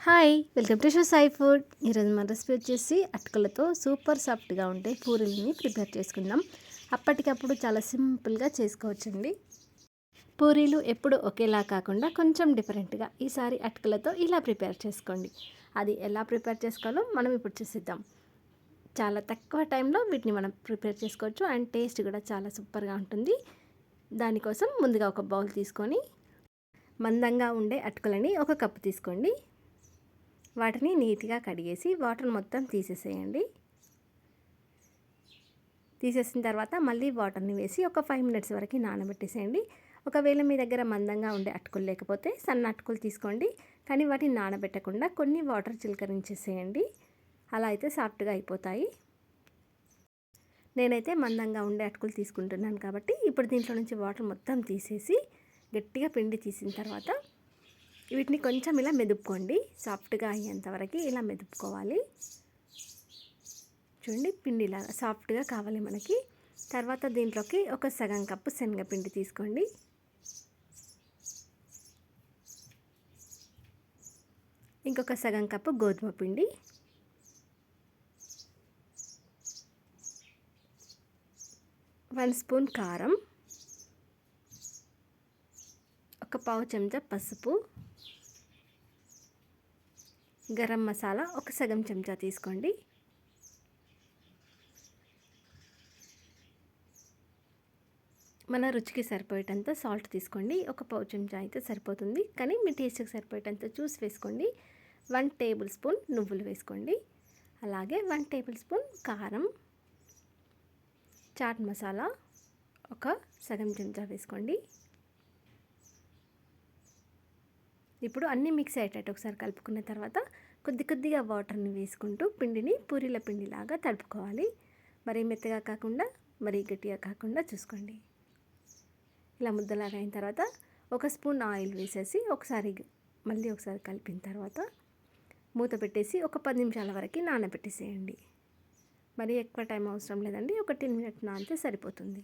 Hi welcome to show Sai food. ఈరోజు మన recipe వచ్చేసి అటుకలతో సూపర్ సాఫ్ట్గా ఉండే పూరీలని ప్రిపేర్ చేసుకుందాం. అప్పటికప్పుడు చాలా సింపుల్గా చేసుకోవచ్చండి. పూరీలు ఎప్పుడు ఒకేలా కాకుండా కొంచెం డిఫరెంట్గా ఈసారి అటుకలతో ఇలా ప్రిపేర్ చేసుకోండి. అది ఎలా ప్రిపేర్ చేసుకోవాలో మనం ఇప్పుడు చూసిద్దాం. చాలా తక్కువ టైంలో వీటిని మనం ప్రిపేర్ చేసుకోవచ్చు అండ్ టేస్ట్ కూడా చాలా సూపర్గా ఉంటుంది. దానికోసం ముందుగా ఒక బౌల్ తీసుకొని మందంగా ఉండే అటుకలని ఒక కప్పు తీసుకోండి. వాటిని నీట్గా కడిగేసి వాటర్ మొత్తం తీసేసేయండి. తీసేసిన తర్వాత మళ్ళీ వాటర్ని వేసి ఒక ఫైవ్ మినిట్స్ వరకు నానబెట్టేసేయండి. ఒకవేళ మీ దగ్గర మందంగా ఉండే అటుకులు లేకపోతే సన్న అటుకులు తీసుకోండి. కానీ వాటిని నానబెట్టకుండా కొన్ని వాటర్ చిలకరించేసేయండి. అలా అయితే సాఫ్ట్గా అయిపోతాయి. నేనైతే మందంగా ఉండే అటుకులు తీసుకుంటున్నాను కాబట్టి ఇప్పుడు దీంట్లో నుంచి వాటర్ మొత్తం తీసేసి గట్టిగా పిండి తీసిన తర్వాత వీటిని కొంచెం ఇలా మెదుపుకోండి. సాఫ్ట్గా అయ్యేంతవరకు ఇలా మెదుపుకోవాలి. చూడండి పిండి ఇలా సాఫ్ట్గా కావాలి మనకి. తర్వాత దీంట్లోకి ఒక సగం కప్పు శనగపిండి తీసుకోండి. ఇంకొక సగం కప్పు గోధుమ పిండి. వన్ స్పూన్ కారం. ఒక పావు చెంచా పసుపు గరం మసాలా ఒక సగం చెంచా తీసుకోండి. మన రుచికి సరిపోయేటంత సాల్ట్ తీసుకోండి. ఒక పావు చెంచా అయితే సరిపోతుంది. కానీ మీ టేస్ట్కి సరిపోయేటంత చూసి వేసుకోండి. వన్ టేబుల్ స్పూన్ నువ్వులు వేసుకోండి. అలాగే వన్ టేబుల్ స్పూన్ కారం చాట్ మసాలా ఒక సగం చెంచా వేసుకోండి. ఇప్పుడు అన్నీ మిక్స్ అయ్యేటట్టు ఒకసారి కలుపుకున్న తర్వాత కొద్ది కొద్దిగా వాటర్ని వేసుకుంటూ పిండిని పూరీల పిండిలాగా తడుపుకోవాలి. మరీ మెత్తగా కాకుండా మరీ గట్టిగా కాకుండా చూసుకోండి. ఇలా ముద్దలాగా అయిన తర్వాత ఒక స్పూన్ ఆయిల్ వేసేసి ఒకసారి మళ్ళీ ఒకసారి కలిపిన తర్వాత మూత పెట్టేసి ఒక పది నిమిషాల వరకు నానబెట్టేసేయండి. మరీ ఎక్కువ టైం అవసరం లేదండి. ఒక టెన్ మినిట్ నానితే సరిపోతుంది.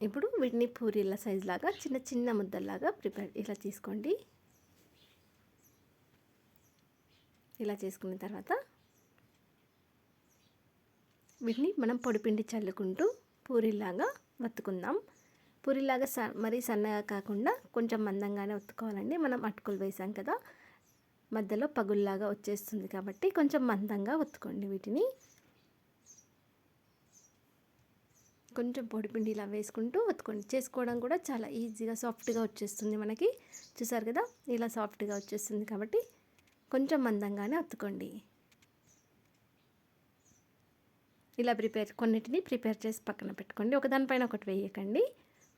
ఇప్పుడు వీటిని పూరీల సైజ్ లాగా చిన్న చిన్న ముద్దల్లాగా ప్రిపేర్ ఇలా తీసుకోండి. ఇలా చేసుకున్న తర్వాత వీటిని మనం పొడిపిండి చల్లుకుంటూ పూరీలాగా వత్తుకుందాం. పూరీలాగా స మరీ సన్నగా కాకుండా కొంచెం మందంగానే ఒత్తుకోవాలండి మనం అటుకులు వేసాం కదా మధ్యలో పగుల్లాగా వచ్చేస్తుంది కాబట్టి కొంచెం మందంగా ఒత్తుకోండి వీటిని. కొంచెం పొడిపిండి ఇలా వేసుకుంటూ ఒత్తుకోండి. చేసుకోవడం కూడా చాలా ఈజీగా సాఫ్ట్గా వచ్చేస్తుంది మనకి. చూసారు కదా? ఇలా సాఫ్ట్గా వచ్చేస్తుంది కాబట్టి కొంచెం మందంగానే ఒత్తుకోండి. ఇలా ప్రిపేర్ కొన్నిటిని ప్రిపేర్ చేసి పక్కన పెట్టుకోండి. ఒకదానిపైన ఒకటి వేయకండి.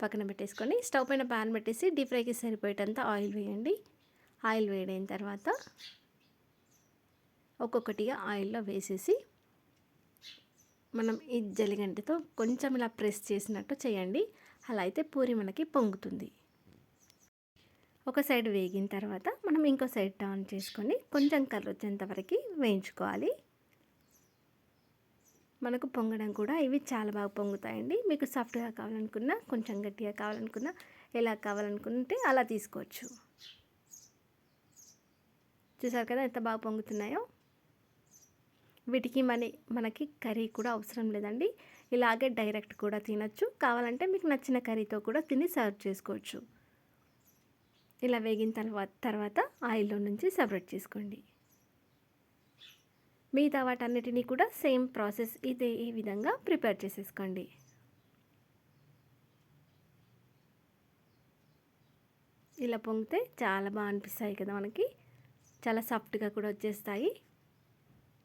పక్కన పెట్టేసుకొని స్టవ్ పైన ప్యాన్ పెట్టేసి డీప్ ఫ్రైకి సరిపోయేటంత ఆయిల్ వేయండి. ఆయిల్ వేడైన తర్వాత ఒక్కొక్కటిగా ఆయిల్లో వేసేసి మనం ఈ జలిగంటతో కొంచెం ఇలా ప్రెస్ చేసినట్టు చేయండి. అలా అయితే పూరి మనకి పొంగుతుంది. ఒక సైడ్ వేగిన తర్వాత మనం ఇంకో సైడ్ టర్న్ చేసుకొని కొంచెం కలర్ వచ్చేంత వరకు వేయించుకోవాలి. మనకు పొంగడం కూడా ఇవి చాలా బాగా పొంగుతాయండి. మీకు సాఫ్ట్గా కావాలనుకున్నా కొంచెం గట్టిగా కావాలనుకున్నా ఎలా కావాలనుకుంటే అలా తీసుకోవచ్చు. చూసారు కదా ఎంత బాగా పొంగుతున్నాయో? వీటికి మన మనకి కర్రీ కూడా అవసరం లేదండి. ఇలాగే డైరెక్ట్ కూడా తినచ్చు. కావాలంటే మీకు నచ్చిన కర్రీతో కూడా తిని సర్వ్ చేసుకోవచ్చు. ఇలా వేగిన తర్వాత తర్వాత ఆయిల్లో నుంచి సపరేట్ చేసుకోండి. మిగతా వాటన్నిటినీ కూడా సేమ్ ప్రాసెస్ ఇదే ఈ విధంగా ప్రిపేర్ చేసేసుకోండి. ఇలా పొంగితే చాలా బాగా అనిపిస్తాయి కదా మనకి. చాలా సాఫ్ట్గా కూడా వచ్చేస్తాయి.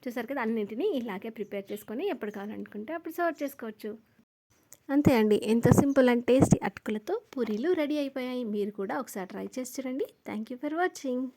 చూసారు కదా? అన్నింటినీ ఇలాగే ప్రిపేర్ చేసుకొని ఎప్పుడు కావాలనుకుంటే అప్పుడు సర్వ్ చేసుకోవచ్చు. అంతే అండి. ఎంత సింపుల్ అండ్ టేస్టీ అటుకులతో పూరీలు రెడీ అయిపోయాయి. మీరు కూడా ఒకసారి ట్రై చేసి చూడండి. Thank you for watching.